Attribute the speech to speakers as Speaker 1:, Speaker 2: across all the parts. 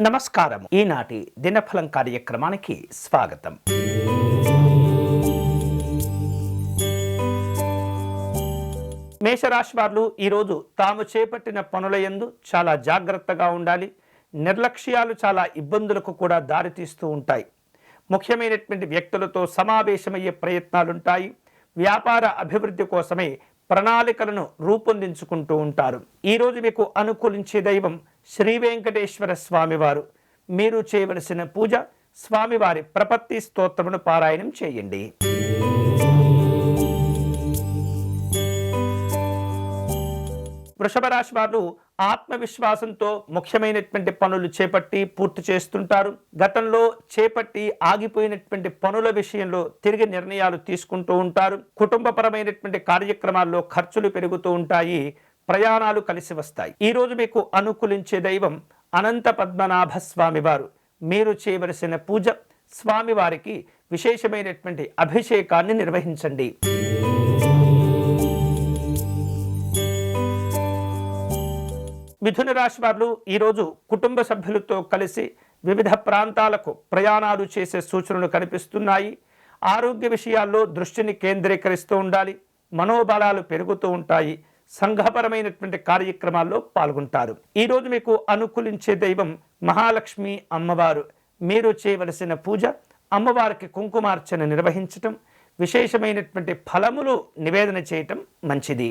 Speaker 1: నమస్కారం ఈనాటి దినఫలం కార్యక్రమానికి స్వాగతం. మేషరాశి వారు ఈరోజు తాము చేపట్టిన పనుల యందు చాలా జాగ్రత్తగా ఉండాలి. నిర్లక్ష్యాలు చాలా ఇబ్బందులకు కూడా దారితీస్తూ ఉంటాయి. ముఖ్యమైనటువంటి వ్యక్తులతో సమావేశమయ్యే ప్రయత్నాలుంటాయి. వ్యాపార అభివృద్ధి కోసమే ప్రణాళికలను రూపొందించుకుంటూ ఉంటారు. ఈరోజు మీకు అనుకూలించే దైవం శ్రీ వెంకటేశ్వర స్వామివారు. మీరు చేయవలసిన పూజ స్వామివారి ప్రపత్తి స్తోత్రమును పారాయణం చేయండి. వృషభ రాశి వారు ఆత్మవిశ్వాసంతో ముఖ్యమైనటువంటి పనులు చేపట్టి పూర్తి చేస్తుంటారు. గతంలో చేపట్టి ఆగిపోయినటువంటి పనుల విషయంలో తిరిగి నిర్ణయాలు తీసుకుంటూ ఉంటారు. కుటుంబపరమైనటువంటి కార్యక్రమాల్లో ఖర్చులు పెరుగుతూ ఉంటాయి. ప్రయాణాలు కలిసి వస్తాయి. ఈ రోజు మీకు అనుకూలించే దైవం అనంత పద్మనాభ స్వామివారు మీరు చేయవలసిన పూజ స్వామివారికి విశేషమైనటువంటి అభిషేకాన్ని నిర్వహించండి. మిథున రాశి వారు ఈరోజు కుటుంబ సభ్యులతో కలిసి వివిధ ప్రాంతాలకు ప్రయాణాలు చేసే సూచనలు కనిపిస్తున్నాయి. ఆరోగ్య విషయాల్లో దృష్టిని కేంద్రీకరిస్తూ ఉండాలి. మనోబలాలు పెరుగుతూ ఉంటాయి. సంఘపరమైనటువంటి కార్యక్రమాల్లో పాల్గొంటారు. ఈరోజు మీకు అనుకూలించే దైవం మహాలక్ష్మి అమ్మవారు. మీరు చేయవలసిన పూజ అమ్మవారికి కుంకుమార్చన నిర్వహించటం విశేషమైనటువంటి ఫలములు నివేదన చేయటం మంచిది.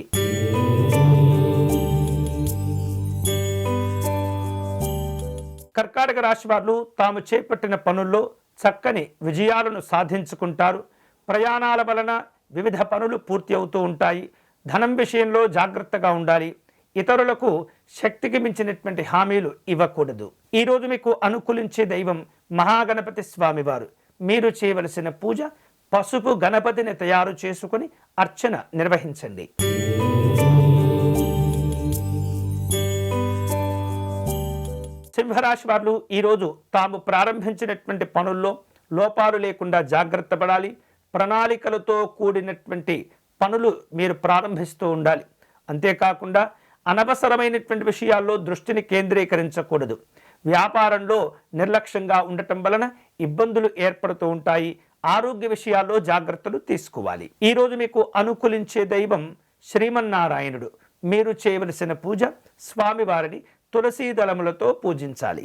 Speaker 1: కర్కాటక రాశి వారు తాము చేపట్టిన పనుల్లో చక్కని విజయాలను సాధించుకుంటారు. ప్రయాణాల వలన వివిధ పనులు పూర్తి అవుతూ ఉంటాయి. ధనం విషయంలో జాగ్రత్తగా ఉండాలి. ఇతరులకు శక్తికి మించినటువంటి హామీలు ఇవ్వకూడదు. ఈరోజు మీకు అనుకూలించే దైవం మహాగణపతి స్వామివారు. మీరు చేయవలసిన పూజ పసుపు గణపతిని తయారు చేసుకుని అర్చన నిర్వహించండి. సింహరాశి వారు ఈరోజు తాము ప్రారంభించినటువంటి పనుల్లో లోపాలు లేకుండా జాగ్రత్త పడాలి. ప్రణాళికలతో కూడినటువంటి పనులు మీరు ప్రారంభిస్తూ ఉండాలి. అంతేకాకుండా అనవసరమైనటువంటి విషయాల్లో దృష్టిని కేంద్రీకరించకూడదు. వ్యాపారంలో నిర్లక్ష్యంగా ఉండటం వలన ఇబ్బందులు ఏర్పడుతూ ఉంటాయి. ఆరోగ్య విషయాల్లో జాగ్రత్తలు తీసుకోవాలి. ఈరోజు మీకు అనుకూలించే దైవం శ్రీమన్నారాయణుడు. మీరు చేయవలసిన పూజ స్వామివారిని తులసీ దళములతో పూజించాలి.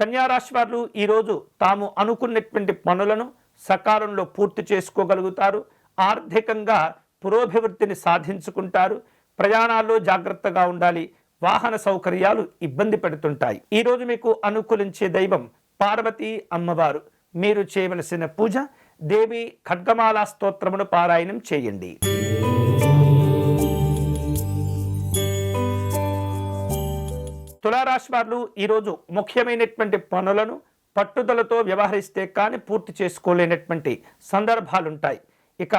Speaker 1: కన్యారాశి వారు ఈరోజు తాము అనుకున్నటువంటి పనులను సకాలంలో పూర్తి చేసుకోగలుగుతారు. ఆర్థికంగా పురోభివృద్ధిని సాధించుకుంటారు. ప్రయాణాల్లో జాగ్రత్తగా ఉండాలి. వాహన సౌకర్యాలు ఇబ్బంది పెడుతుంటాయి. ఈరోజు మీకు అనుకూలించే దైవం పార్వతీ అమ్మవారు. మీరు చేయవలసిన పూజ దేవి ఖడ్గమాలా స్తోత్రమును పారాయణం చేయండి. తులారాశి వారు ఈరోజు ముఖ్యమైనటువంటి పనులను పట్టుదలతో వ్యవహరిస్తే కానీ పూర్తి చేసుకోలేనటువంటి సందర్భాలుంటాయి. ఇక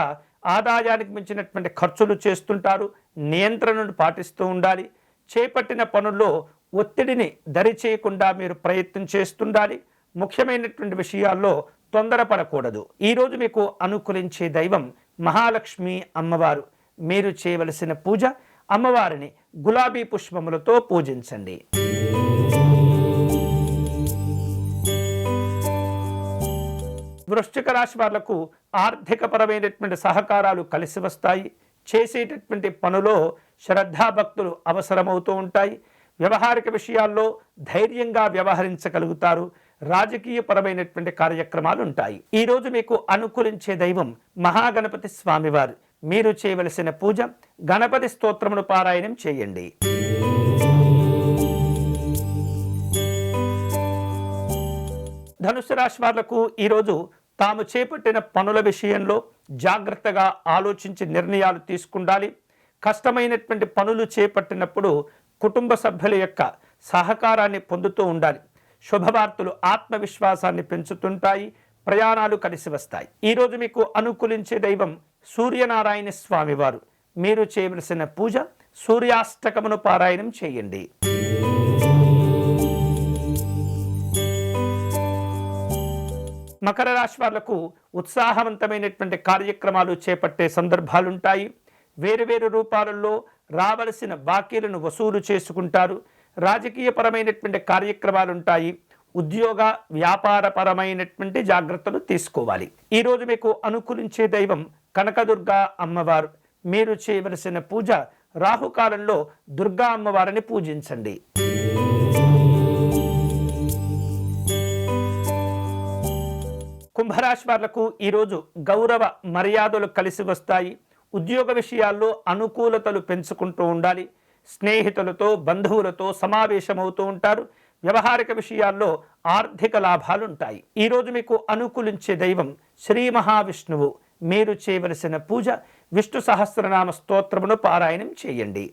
Speaker 1: ఆదాయానికి మించినటువంటి ఖర్చులు చేస్తుంటారు నియంత్రణను పాటిస్తూ ఉండాలి. చేపట్టిన పనుల్లో ఒత్తిడిని దరి చేయకుండా మీరు ప్రయత్నం చేస్తుండాలి. ముఖ్యమైనటువంటి విషయాల్లో తొందరపడకూడదు. ఈరోజు మీకు అనుకూలించే దైవం మహాలక్ష్మి అమ్మవారు. మీరు చేయవలసిన పూజ అమ్మవారిని గులాబీ పుష్పములతో పూజించండి. వృశ్చిక రాశి వాళ్ళకు ఆర్థికపరమైనటువంటి సహకారాలు కలిసి వస్తాయి. చేసేటటువంటి పనులో శ్రద్ధాభక్తులు అవసరమవుతూ ఉంటాయి. వ్యవహారిక విషయాల్లో ధైర్యంగా వ్యవహరించగలుగుతారు. రాజకీయపరమైనటువంటి కార్యక్రమాలు ఉంటాయి. ఈరోజు మీకు అనుకూలించే దైవం మహాగణపతి స్వామివారు. మీరు చేయవలసిన పూజ గణపతి స్తోత్రమును పారాయణం చేయండి. ధనుసు రాశి వాళ్ళకు ఈరోజు తాము చేపట్టిన పనుల విషయంలో జాగ్రత్తగా ఆలోచించి నిర్ణయాలు తీసుకుండాలి. కష్టమైనటువంటి పనులు చేపట్టినప్పుడు కుటుంబ సభ్యుల యొక్క సహకారాన్ని పొందుతూ ఉండాలి. శుభవార్తలు ఆత్మవిశ్వాసాన్ని పెంచుతుంటాయి. ప్రయాణాలు కలిసి వస్తాయి. ఈరోజు మీకు అనుకూలించే దైవం సూర్యనారాయణ స్వామివారు. మీరు చేయవలసిన పూజ సూర్యాష్టకమును పారాయణం చేయండి. మకర రాశి వాళ్ళకు ఉత్సాహవంతమైనటువంటి కార్యక్రమాలు చేపట్టే సందర్భాలుంటాయి. వేరు వేరు రూపాలలో రావలసిన బాకీలను వసూలు చేసుకుంటారు. రాజకీయపరమైనటువంటి కార్యక్రమాలు ఉంటాయి ఉద్యోగ వ్యాపారపరమైనటువంటి జాగ్రత్తలు తీసుకోవాలి. ఈరోజు మీకు అనుకూలించే దైవం కనకదుర్గ అమ్మవారు. మీరు చేయవలసిన పూజ రాహుకాలంలో దుర్గా అమ్మవారిని పూజించండి. కుంభరాశి వాళ్ళకు ఈరోజు గౌరవ మర్యాదలు కలిసి వస్తాయి. ఉద్యోగ విషయాల్లో అనుకూలతలు పెంచుకుంటూ ఉండాలి. స్నేహితులతో బంధువులతో సమావేశమవుతూ ఉంటారు. వ్యవహారిక విషయాల్లో ఆర్థిక లాభాలు ఉంటాయి ఈరోజు మీకు అనుకూలించే దైవం శ్రీ మహావిష్ణువు. మీరు చేయవలసిన పూజ విష్ణు సహస్రనామ స్తోత్రమును పారాయణం చేయండి.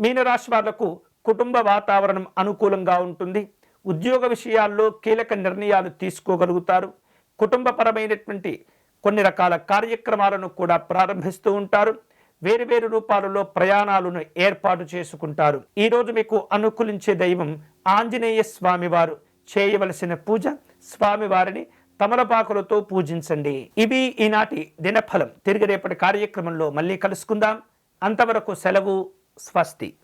Speaker 1: మీనరాశి వాళ్ళకు కుటుంబ వాతావరణం అనుకూలంగా ఉంటుంది. ఉద్యోగ విషయాల్లో కీలక నిర్ణయాలు తీసుకోగలుగుతారు. కుటుంబపరమైనటువంటి కొన్ని రకాల కార్యక్రమాలను కూడా ప్రారంభిస్తూ ఉంటారు. వేరువేరు రూపాలలో ప్రయాణాలను ఏర్పాటు చేసుకుంటారు. ఈరోజు మీకు అనుకూలించే దైవం ఆంజనేయ స్వామివారు. చేయవలసిన పూజ స్వామివారిని తమలపాకులతో పూజించండి. ఇవి ఈనాటి దినఫలం. తిరిగి రేపటి కార్యక్రమంలో మళ్ళీ కలుసుకుందాం. అంతవరకు సెలవు స్వస్తి.